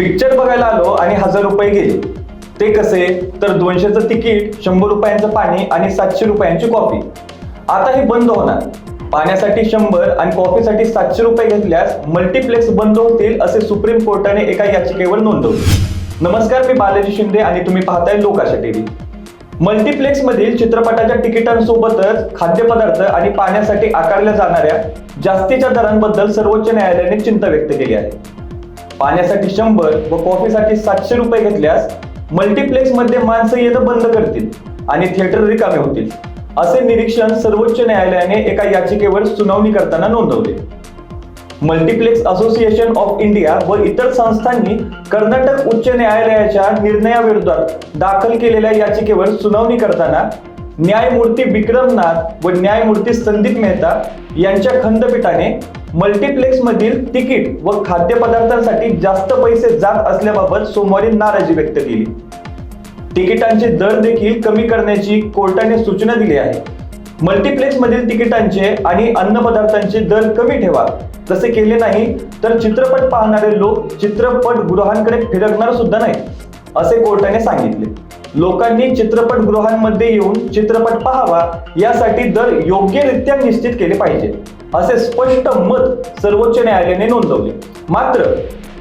Picture बघायला आलो आणि हजार रुपये गेले. ते कसे? तर दोनशेचं तिकीट शंभर रुपयांचं पाणी आणि सातशे रुपयांची कॉफी आता हे बंद होणार. पाण्यासाठी शंभर आणि कॉफीसाठी सातशे रुपये घेतल्यास मल्टीप्लेक्स बंद होतील असे सुप्रीम कोर्टाने एका याचिकेवर नोंदवले. नमस्कार मी बालाजी शिंदे आणि तुम्ही पाहताय लोकाशा टीव्ही मल्टिप्लेक्स मधील चित्रपटाच्या तिकिटांसोबतच खाद्यपदार्थ आणि पाण्यासाठी आकारल्या जाणाऱ्या जास्तीच्या दरांबद्दल सर्वोच्च न्यायालयाने चिंता व्यक्त केली आहे. पाण्यासाठी शंभर व कॉफीसाठी सातशे रुपये घेतल्यास मल्टीप्लेक्समध्ये माणसं येणं बंद करतील आणि थिएटर रिकामे होतील. असे निरीक्षण सर्वोच्च न्यायालयाने एका याचिकेवर सुनावणी करताना नोंदवले. मल्टिप्लेक्स असोसिएशन ऑफ इंडिया व इतर संस्थांनी कर्नाटक उच्च न्यायालयाच्या निर्णयाविरोधात दाखल केलेल्या याचिकेवर सुनावणी करताना न्यायमूर्ती विक्रमनाथ व न्यायमूर्ती संदीप मेहता यांच्या खंडपीठाने मल्टीप्लेक्स मधील तिकीट व खाद्यपदार्थांसाठी जास्त पैसे जात असल्याबाबत सोमवारी नाराजी व्यक्त केली. तिकिटांचे दर देखील कमी करण्याची कोर्टाने सूचना दिली आहे. मल्टीप्लेक्स मधील तिकिटांचे आणि अन्नपदार्थांचे दर कमी ठेवा तसे केले नाही तर चित्रपट पाहणारे लोक चित्रपट गृहांकडे फिरकणार सुद्धा नाही असे कोर्टाने सांगितले. लोकांनी चित्रपटगृहांमध्ये येऊन चित्रपट पाहावा यासाठी दर योग्यरित्या निश्चित केले पाहिजे असे स्पष्ट मत सर्वोच्च न्यायालयाने नोंदवले. मात्र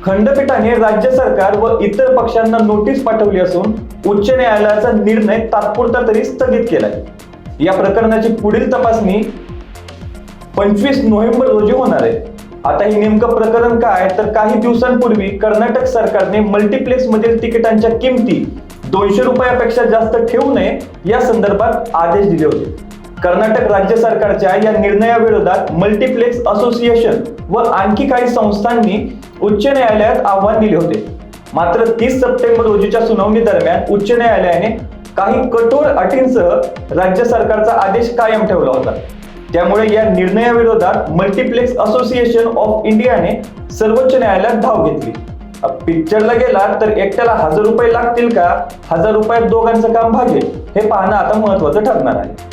खंडपीठाने राज्य सरकार व इतर पक्षांना नोटीस पाठवली असून उच्च न्यायालयाचा निर्णय तात्पुरता तरी स्थगित केलाय. या प्रकरणाची पुढील तपासणी पंचवीस नोव्हेंबर रोजी होणार आहे. आता हे नेमकं प्रकरण काय तर काही दिवसांपूर्वी कर्नाटक सरकारने मल्टीप्लेक्स मधील तिकिटांच्या किमती दोनशे रुपयापेक्षा जास्त ठेवू नये या संदर्भात आदेश दिले होते. कर्नाटक राज्य सरकारच्या या निर्णयाविरोधात मल्टीप्लेक्स असोसिएशन व आणखी काही संस्थांनी उच्च न्यायालयात आव्हान दिले होते. मात्र तीस सप्टेंबर रोजीच्या सुनावणी दरम्यान उच्च न्यायालयाने काही कठोर अटींसह राज्य सरकारचा आदेश कायम ठेवला होता. त्यामुळे या निर्णयाविरोधात मल्टीप्लेक्स असोसिएशन ऑफ इंडियाने सर्वोच्च न्यायालयात धाव घेतली. पिक्चरला गेला तर एकट्याला हजार रुपये लागतील का? हजार रुपयात दोघांचं काम भागेल हे पाहणं आता महत्वाचं ठरणार आहे.